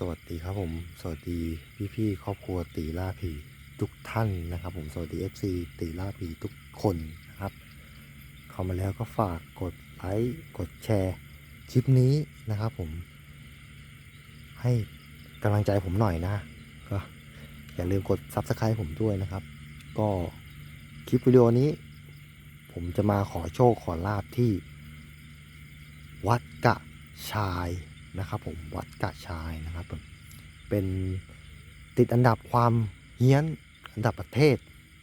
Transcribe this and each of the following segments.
สวัสดีครับผม สวัสดีพี่ๆครอบครัวตีล่าผีทุกท่านนะครับ ผมสวัสดี FC ตีล่าผีทุกคนนะครับ เข้ามาแล้วก็ฝากกดไลค์กดแชร์คลิปนี้นะครับ ผม ให้กำลังใจผมหน่อยนะก็อย่าลืมกด Subscribe ผมด้วยนะครับ ก็คลิปวิดีโอนี้ ผมจะมาขอโชคขอลาบที่ วัดกะชาย นะครับผมวัดกะชายนะครับผมเป็นติดอันดับความเฮี้ยนอันดับประเทศ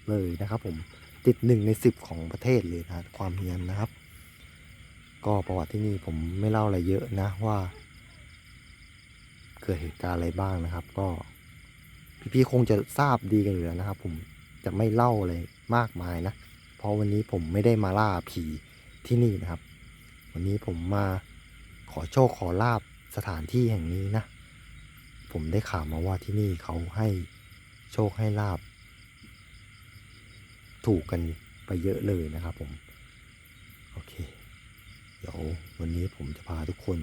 เลยนะครับผมติดหนึ่งในสิบของประเทศเลยนะความเฮี้ยนนะครับ ก็ประวัติที่นี่ผมไม่เล่าอะไรเยอะนะว่า เกิดเหตุการณ์อะไรบ้างนะครับ ก็พี่ๆคงจะทราบดีกันอยู่แล้วนะครับ ผมจะไม่เล่าอะไรมากมายนะ เพราะวันนี้ผมไม่ได้มาล่าผีที่นี่นะครับ วันนี้ผมมาขอโชคขอลาบ สถานที่แห่งนี้นะ ผมได้ข่าวมาว่าที่นี่เขาให้โชคให้ลาบ ถูกกันไปเยอะเลยนะครับผม โอเค เดี๋ยววันนี้ผมจะพาทุกคน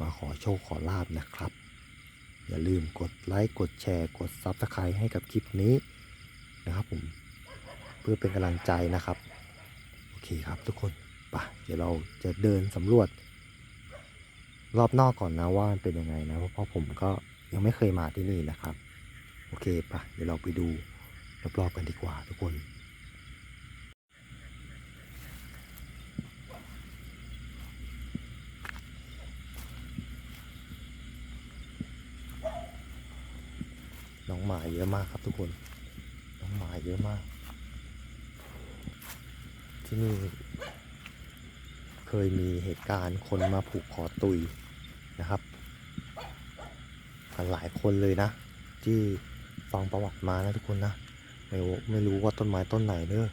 มาขอโชคขอลาบนะครับ อย่าลืมกดไลค์กดแชร์ กด Subscribe ให้กับคลิปนี้นะครับผม เพื่อเป็นกำลังใจนะครับ โอเคครับทุกคนไปะเดี๋ยวเราจะเดินสำรวจ รอบนอกก่อนนะว่ามันเป็นยังไงนะเพราะพราะผมก็ยังไม่เคยมาที่นี่นะครับ โอเคปะเดี๋ยวเราไปดูรอบๆกันดีกว่าทุกคนน้องหมาเยอะมากครับทุกคน น้องหมาเยอะมาก ที่นี่ เคยมีเหตุการณ์คนมาผูกคอตุยนะครับหลายคนเลยนะ ที่ฟังประวัติมานะทุกคนนะ ไม่รู้ไม่รู้ว่าต้นไม้ต้นไหนเด้อ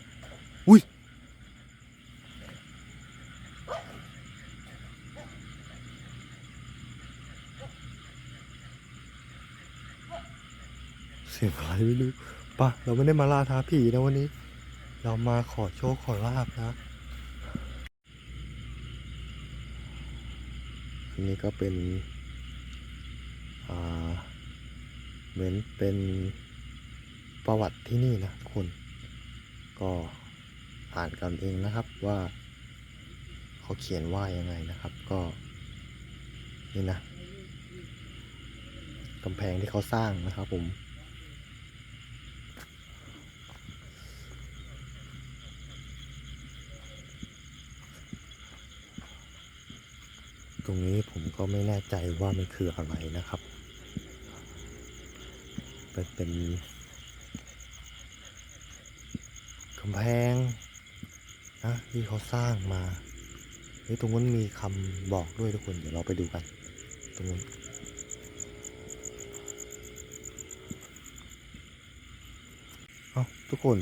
อุ้ยเสียงอะไรไม่รู้ปะเราไม่ได้มาล่าท้าผีนะวันนี้ เรามาขอโชคขอลาบนะ อั นี่ก็เป็นเหมือนเป็นประวัติที่นี่นะคุณ ก็อ่านกันเองนะครับว่าเขาเขียนว่ายังไงนะครับก็นี่นะกำแพงที่เขาสร้างนะครับผม ตรงนี้ผมก็ไม่แน่ใจว่ามันคืออะไรนะครับ เป็นเป็นกำแพงนะที่เขาสร้างมาเฮ้ยตรงนู้นมีคำบอกด้วยทุกคน เดี๋ยวเราไปดูกัน ตรงนู้นเอาทุกคน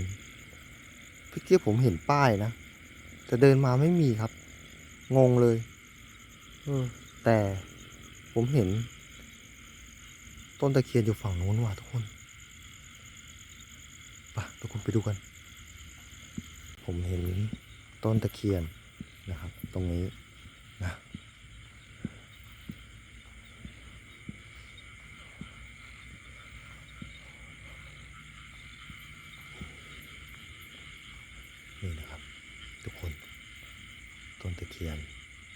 เมื่อกี้ผมเห็นป้ายนะ แต่เดินมาไม่มีครับ งงเลย แต่ผมเห็น ต้นตะเคียนอยู่ฝั่งโน้นว่ะทุกคนไปะทุกคนไปดูกัน ผมเห็นต้นตะเคียนนะครับ ตรงนี้นะนี่นะครับ ทุกคน ต้นตะเคียน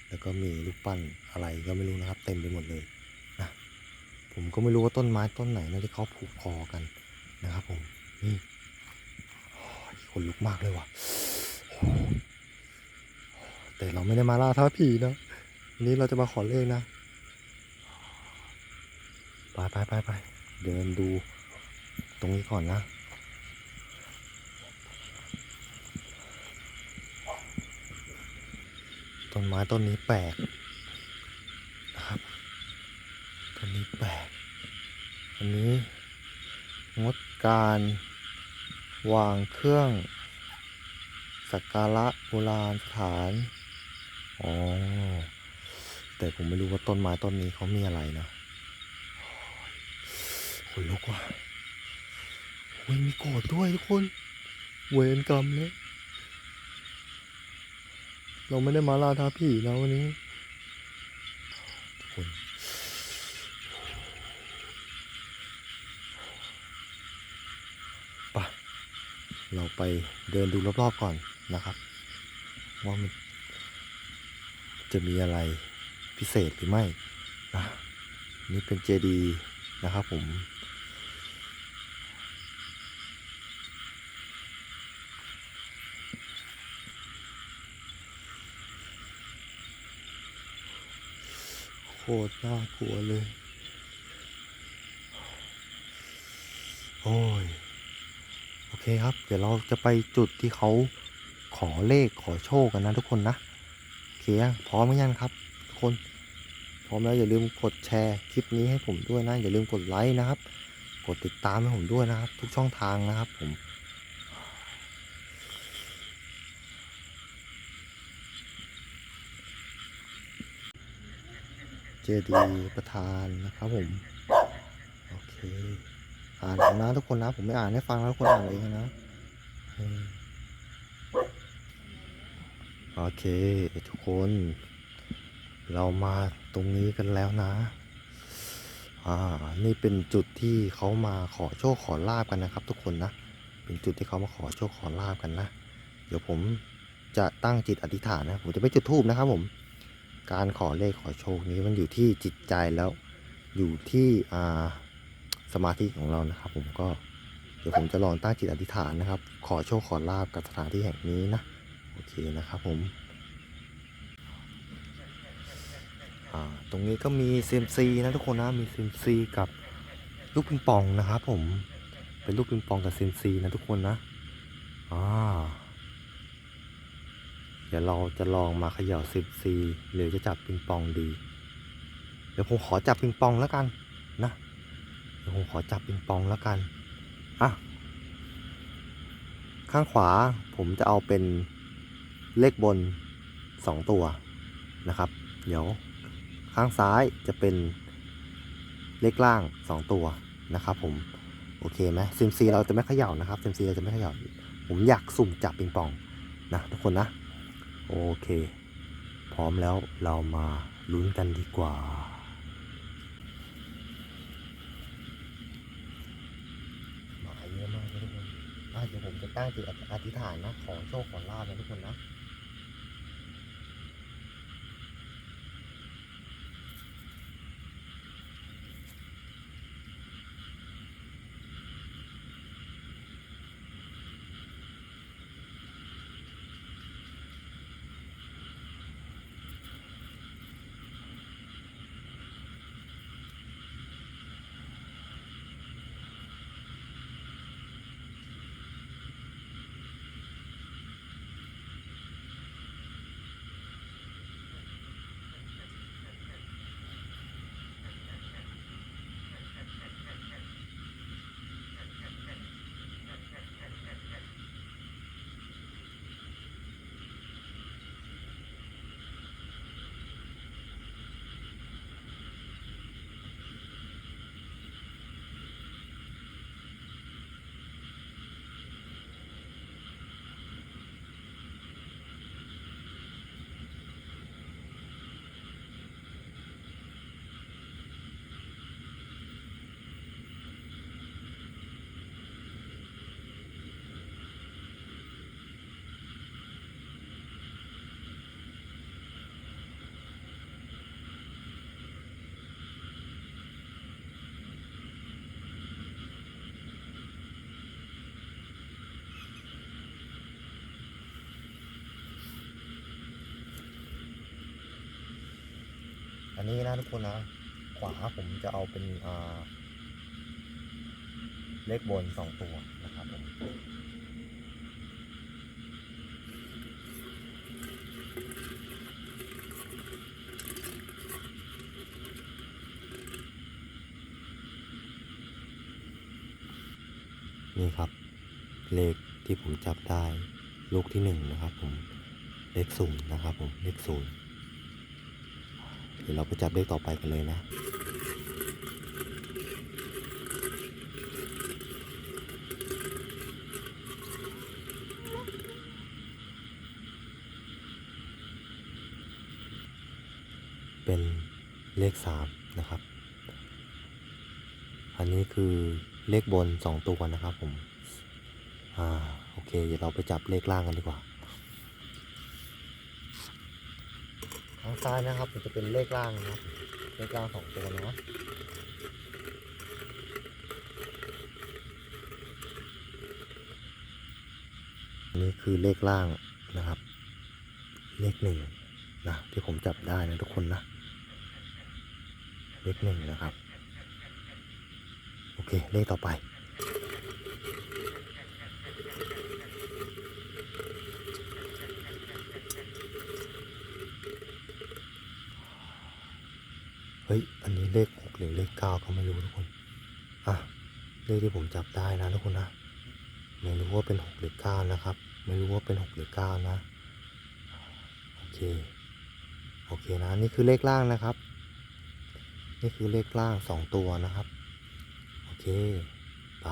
แล้วก็มีรูปปั้นอะไรก็ไม่รู้นะครับ เต็มไปหมดเลยนะผมก็ไม่รู้ว่าต้นไม้ต้นไหนนะที่เขาผูกคอกันนะครับ ผมนี่คนลุกมากเลยว่ะแต่เราไม่ได้มาล่าท้าผีนะวันนี้เราจะมาขอเลขนะไปไปไปไปเดินดูตรงนี้ก่อนนะ ต้นไม้ต้นนี้แปลกนะครับต้นนี้แปลกอันนี้งดการวางเครื่องสักการะโบราณสถานอ๋อแต่ผมไม่รู้ว่าต้นไม้ต้นนี้เขามีอะไรนะขนลุกว่ะโอ้ยมีโกรธด้วยทุกคน เวรกรรมเลย เราไม่ได้มาล่าท้าผีนะวันนี้คนปเราไปเดินดูรอบๆก่อนนะครับ ว่ามันจะมีอะไรพิเศษหรือไม่นะนี่เป็นเจดีนะครับผม คตรน่ากลัวเลย โอ้ย โอเคครับ เดี๋ยวเราจะไปจุดที่เขาขอเลขขอโชคกันนะทุกคนนะโอเคยังพร้อมหรือยังครับทุกคน พร้อมแล้วอย่าลืมกดแชร์คลิปนี้ให้ผมด้วยนะ อย่าลืมกดไลค์นะครับ กดติดตามให้ผมด้วยนะครับ ทุกช่องทางนะครับผม เจดีย์ประธานนะครับผม โอเค อ่านเอานะทุกคนนะ ผมไม่อ่านให้ฟังแล้วทุกคนอ่านเองนะ โอเค ทุกคน เรามาตรงนี้กันแล้วนะ อ่า นี่เป็นจุดที่เขามาขอโชคขอลาบกันนะครับ ทุกคนนะ เป็นจุดที่เขามาขอโชคขอลาบกันนะ เดี๋ยวผมจะตั้งจิตอธิษฐานนะ ผมจะไม่จุดธูปนะครับผม การขอเลขขอโชคนี้มันอยู่ที่จิตใจแล้วอยู่ที่อ่าสมาธิของเรานะครับ ผมก็เดี๋ยวผมจะลองตั้งจิตอธิษฐานนะครับ ขอโชคขอลาบกับสถานที่แห่งนี้นะโอเคนะครับผมตรงนี้ก็มีเซมซีนะทุกคนนะมีเซมซีกับลูกปิงปองนะครับผมเป็นลูกปิงปองกับเซมซีนะทุกคนนะอ่า เดี๋ยวเราจะลองมาเขย่าซิมซีหรือจะจับปิงปองดี เดี๋ยวผมขอจับปิงปองแล้วกันนะเดี๋ยวผมขอจับปิงปองแล้วกันอะข้างขวาผมจะเอาเป็นเลขบนสองตัวนะครับ เดี๋ยวข้างซ้ายจะเป็นเลขล่างสองตัวนะครับผมโอเคไหมซิมซีเราจะไม่เขย่านะครับซิมซีเราจะไม่เขย่า ผมอยากสุ่มจับปิงปองนะทุกคนนะ โอเค พร้อมแล้วเรามาลุ้นกันดีกว่า หมายเยอะมากนะทุกคนอะเดี๋ยวผมจะตั้งจิตอธิษฐานนะ ขอโชคขอลาบนะทุกคนนะ นี้นะทุกคนนะ ขวาผมจะเอาเป็นเลขบนสองตัวนะครับผมนี่ครับ เลขที่ผมจับได้ ลูกที่หนึ่งนะครับผม เลขศูนย์นะครับผม เลขศูนย์ ดี๋ยวเราไปจับเลขต่อไปกันเลยนะเป็นเลขสามนะครับ อันนี้คือเลขบนสองตัวนะครับผม อ่า โอเค เดี๋ยวเราไปจับเลขล่างกันดีกว่า ทางซ้ายนะครับมันจะเป็นเลขล่างนะครับเลขล่างสองตัวนะนี่คือเลขล่างนะครับ เลขหนึ่งนะที่ผมจับได้นะทุกคนนะ เลขหนึ่งนะครับ โอเค เลขต่อไป เฮ้ยอันเลขหกหรือเลขเก้าก็ไม่รู้ทุกคน อะ เลขที่ผมจับได้นะทุกคนนะ ไม่รู้ว่าเป็นหกหรือเก้านะครับ ไม่รู้ว่าเป็นหกหรือเก้านะ โอเค โอเคนะ นี่คือเลขล่างนะครับ นี่คือเลขล่างสองตัวนะครับ โอเคไป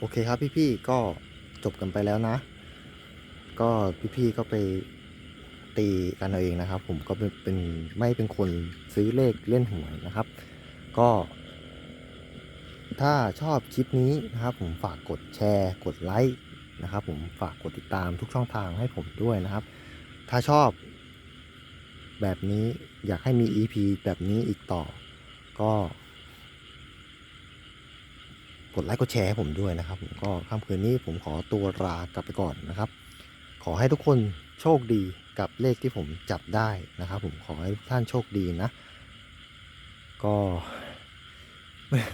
โอเคครับพี่ๆก็จบกันไปแล้วนะ ก็พี่ๆก็ไปตีกันเอาเองนะครับ ผมก็เป็นปนไม่เป็นคนซื้อเลขเล่นหวยนะครับ ก็ ถ้าชอบคลิปนี้นะครับ ผมฝากกดแชร์ กดไลค์นะครับ ผมฝากกดติดตามทุกช่องทางให้ผมด้วยนะครับ ถ้าชอบแบบนี้อยากให้มี EP แบบนี้อีกต่อ ก็ กดไลค์กดแชร์ให้ผมด้วยนะครับผมก็ค่ำคืนนี้ผมขอตัวลากลับไปก่อนนะครับ ขอให้ทุกคนโชคดีกับเลขที่ผมจับได้นะครับ ผมขอให้ทุกท่านโชคดีนะ ก็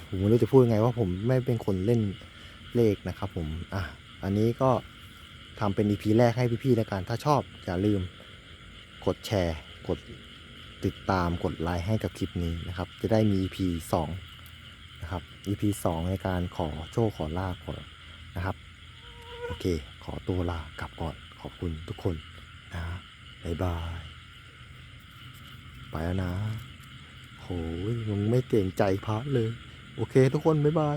ผมไม่รู้จะพูดยังไงว่าผมไม่เป็นคนเล่นเลขนะครับ ผมอะอันนี้ก็ทำเป็น EP แรกให้พี่ๆแล้วกัน ถ้าชอบอย่าลืมกดแชร์ กดติดตามกดไลค์ให้กับคลิปนี้นะครับ จะได้มี EP 2 นะครับ EP 2 ในการขอโชคขอลาก่อนนะครับ โอเค ขอตัวลากลับก่อนขอบคุณทุกคนนะบายบาย ไปแล้วนะโหยมึงไม่เก่งใจพระเลย โอเคทุกคน บ๊ายบาย